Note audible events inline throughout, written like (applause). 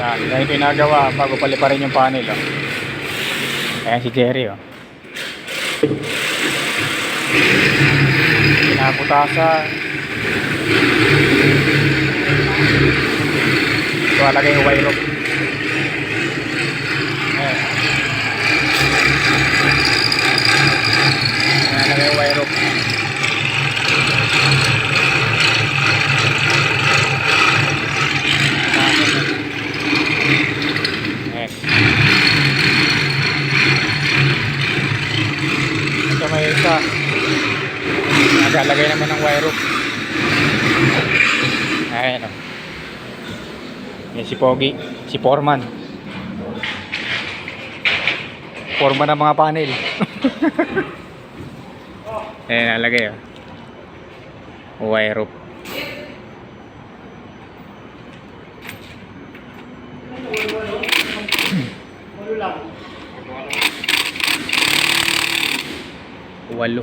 Yan, yan yung ginagawa bago paliparin yung panel. Oh. Ayan si Jerry. Oh. Pinaputasan. Ito alagay yung wire rope. Ayan. Ayan, alagay yung wire rope. Ayan. Isa. Nagalagay naman ng wire rope. Ayan o. Yan si Pogi. Si Foreman. Foreman ng mga panel. (laughs) Ayan, nalagay o. Wire rope. Walo.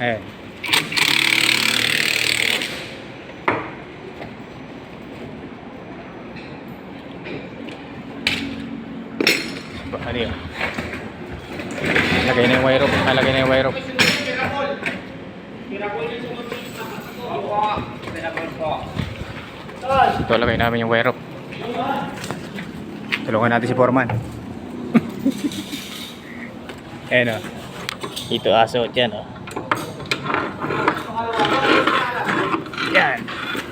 Ayan. Ano yun? Lagay na yung wire rope. Nalagay na yung wire rope. Ito lagay namin yung wire rope. Tulungan natin si Foreman. (laughs) Ayan o. Ito aso dyan o.